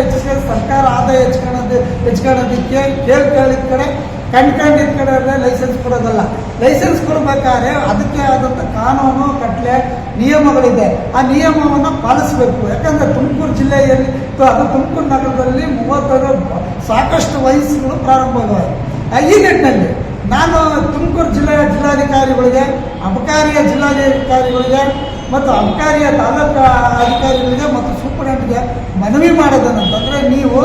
ಹೆಚ್ಚಿಸ್ಕೊಂಡು ಸರ್ಕಾರ ಆದಾಯ ಹೆಚ್ಕೊಳ್ಳೋದು ಹೆಚ್ಕೊಳ್ಳೋದಕ್ಕೆ ಕೇಳಿ ಕೇಳಿದ ಕಡೆ ಕಂಡ್ಕೊಂಡಿದ್ದ ಕಡೆ ಅಂದರೆ ಲೈಸೆನ್ಸ್ ಕೊಡೋದಲ್ಲ. ಲೈಸೆನ್ಸ್ ಕೊಡಬೇಕಾದ್ರೆ ಅದಕ್ಕೆ ಆದಂಥ ಕಾನೂನು, ಕಟ್ಲೆ, ನಿಯಮಗಳಿದೆ. ಆ ನಿಯಮವನ್ನು ಪಾಲಿಸಬೇಕು. ಯಾಕಂದರೆ ತುಮಕೂರು ಜಿಲ್ಲೆಯಲ್ಲಿ ಅದು ತುಮಕೂರು ನಗರದಲ್ಲಿ ಮೂವತ್ತೆರಡು ಸಾಕಷ್ಟು ವಯಸ್ಸುಗಳು ಪ್ರಾರಂಭವಾಗಿವೆ ಈ ನಿಟ್ಟಿನಲ್ಲಿ ನಾನು ತುಮಕೂರು ಜಿಲ್ಲೆಯ ಜಿಲ್ಲಾಧಿಕಾರಿಗಳಿಗೆ, ಅಬಕಾರಿಯ ಜಿಲ್ಲಾಧಿಕಾರಿಗಳಿಗೆ ಮತ್ತು ಅಬಕಾರಿಯ ತಾಲೂಕು ಅಧಿಕಾರಿಗಳಿಗೆ ಮತ್ತು ಸೂಪರಿಂಟೆಂಟ್ಗೆ ಮನವಿ ಮಾಡೋದೇನಂತಂದರೆ ನೀವು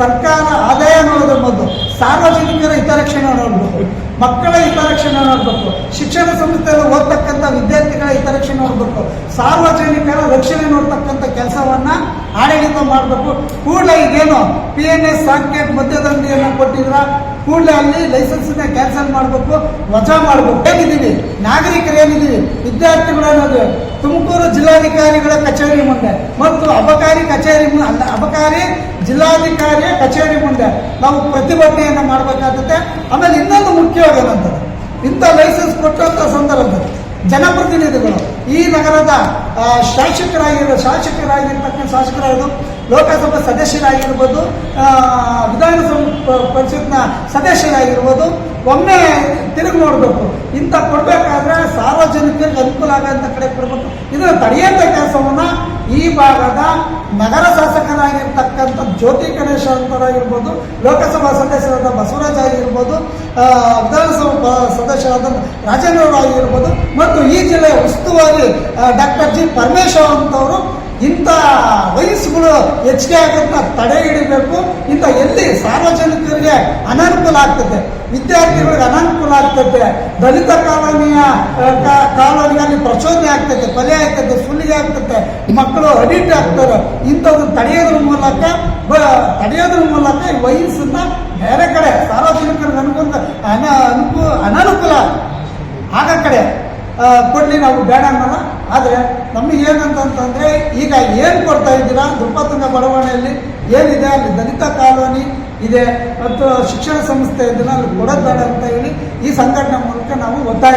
ಸರ್ಕಾರ ಆದಾಯ ನೋಡೋದ್ರ ಮೊದಲು, ಸಾರ್ವಜನಿಕರ ಹಿತರಕ್ಷಣೆ ನೋಡಬೇಕು, ಮಕ್ಕಳ ಹಿತರಕ್ಷಣೆ ನೋಡಬೇಕು, ಶಿಕ್ಷಣ ಸಂಸ್ಥೆಯಲ್ಲಿ ಓದ್ತಕ್ಕಂಥ ವಿದ್ಯಾರ್ಥಿಗಳ ಹಿತರಕ್ಷಣೆ ನೋಡಬೇಕು, ಸಾರ್ವಜನಿಕರ ರಕ್ಷಣೆ ನೋಡ್ತಕ್ಕಂಥ ಕೆಲಸವನ್ನ ಆಡಳಿತ ಮಾಡಬೇಕು. ಕೂಡಲೇ ಈಗೇನು ಪಿ ಎನ್ ಎಸ್ ಸಾಕೆಟ್ ಮಧ್ಯದಂಡಿಯನ್ನು ಕೊಟ್ಟಿದ್ರ, ಕೂಡಲೇ ಅಲ್ಲಿ ಲೈಸೆನ್ಸ್ನ ಕ್ಯಾನ್ಸಲ್ ಮಾಡಬೇಕು, ವಜಾ ಮಾಡಬೇಕು. ಏನಿದ್ದೀವಿ? ನಾಗರಿಕರು ಏನಿದ್ದೀವಿ? ವಿದ್ಯಾರ್ಥಿಗಳು ಅನ್ನೋದು ತುಮಕೂರು ಜಿಲ್ಲಾಧಿಕಾರಿಗಳ ಕಚೇರಿ ಮುಂದೆ ಮತ್ತು ಅಬಕಾರಿ ಕಚೇರಿ ಅಬಕಾರಿ ಜಿಲ್ಲಾಧಿಕಾರಿಯ ಕಚೇರಿ ಮುಂದೆ ನಾವು ಪ್ರತಿಭಟನೆಯನ್ನು ಮಾಡಬೇಕಾಗುತ್ತೆ. ಆಮೇಲೆ ಇನ್ನೊಂದು ಮುಖ್ಯವಾಗೇನಂತದ್ದು ಇಂಥ ಲೈಸೆನ್ಸ್ ಕೊಟ್ಟಂಥ ಸಂದರ್ಭದಲ್ಲಿ ಜನಪ್ರತಿನಿಧಿಗಳು. ಈ ನಗರದ ಶಾಸಕರಾಗಿರೋ ಶಾಸಕರಾಗಿರ್ತಕ್ಕಂಥ ಶಾಸಕರಾಗಿರೋದು ಲೋಕಸಭಾ ಸದಸ್ಯರಾಗಿರ್ಬೋದು ವಿಧಾನಸಭಾ ಪರಿಷತ್ನ ಸದಸ್ಯರಾಗಿರ್ಬೋದು, ಒಮ್ಮೆ ತಿರುಗಿ ನೋಡಬೇಕು. ಇಂಥ ಕೊಡಬೇಕಾದ್ರೆ ಸಾರ್ವಜನಿಕರಿಗೆ ಅನುಕೂಲ ಆಗೋಂಥ ಕಡೆ ಕೊಡಬೇಕು. ಇದನ್ನು ತಡೆಯುವಂಥ ಕೆಲಸವನ್ನು ಈ ಭಾಗದ ನಗರ ಶಾಸಕರಾಗಿರ್ತಕ್ಕಂಥ ಜ್ಯೋತಿ ಗಣೇಶ ಅಂತರಾಗಿರ್ಬೋದು ಲೋಕಸಭಾ ಸದಸ್ಯರಾದ ಬಸವರಾಜ್ ಆಗಿರ್ಬೋದು ವಿಧಾನಸಭಾ ಸದಸ್ಯರಾದ ರಾಜೇಂದ್ರ ಆಗಿರ್ಬೋದು ಮತ್ತು ಈ ಜಿಲ್ಲೆಯ ಉಸ್ತುವಾರಿ ಡಾಕ್ಟರ್ ಜಿ ಪರಮೇಶ್ವರ್ ಅಂತವರು ಇಂಥ ವಯಸ್ಸುಗಳು ಹೆಚ್ಚಿಗೆ ಆಗೋದನ್ನ ತಡೆ ಹಿಡಿಬೇಕು, ಇಂಥ ಎಲ್ಲಿ ಸಾರ್ವಜನಿಕರಿಗೆ ಅನನುಕೂಲ ಆಗ್ತದೆ. ವಿದ್ಯಾರ್ಥಿಗಳಿಗೆ ಅನಾನುಕೂಲ ಆಗ್ತದೆ. ದಲಿತ ಕಾಲೋನಿಯ ಕಾಲೋನಿಯಲ್ಲಿ ಪ್ರಚೋದನೆ ಆಗ್ತದೆ ಕೊಲೆ ಆಗ್ತದೆ, ಸುಲಿಗೆ ಆಗ್ತದೆ, ಮಕ್ಕಳು ಅಡಿಟ್ ಆಗ್ತಾರೆ. ಇಂಥದ್ದು ತಡೆಯೋದ್ರ ಮೂಲಕ ತಡೆಯೋದ್ರ ಮೂಲಕ ಈ ವಯಸ್ಸನ್ನ ಬೇರೆ ಕಡೆ, ಸಾರ್ವಜನಿಕರಿಗೆ ಅನುಕೂಲ ಅನ ಅನುಕೂಲ ಅನನುಕೂಲ ಆಗ ಕಡೆ ಕೊಡ್ಲಿ ನಾವು ಬೇಡ ಅನ್ನಲ್ಲ. ಆದರೆ ನಮಗೆ ಏನಂತಂತಂದರೆ, ಈಗ ಏನು ಕೊಡ್ತಾ ಇದ್ದೀರಾ? ದುಪ್ಪತ್ತಂಗ ಬಡಾವಣೆಯಲ್ಲಿ ಏನಿದೆ? ಅಲ್ಲಿ ದಲಿತ ಕಾಲೋನಿ ಇದೆ, ಮತ್ತು ಶಿಕ್ಷಣ ಸಂಸ್ಥೆ ಇದನ್ನ ಅಲ್ಲಿ ಕೊಡೋದು ಬೇಡ ಅಂತ ಹೇಳಿ ಈ ಸಂಘಟನೆ ಮೂಲಕ ನಾವು ಒತ್ತಾಯ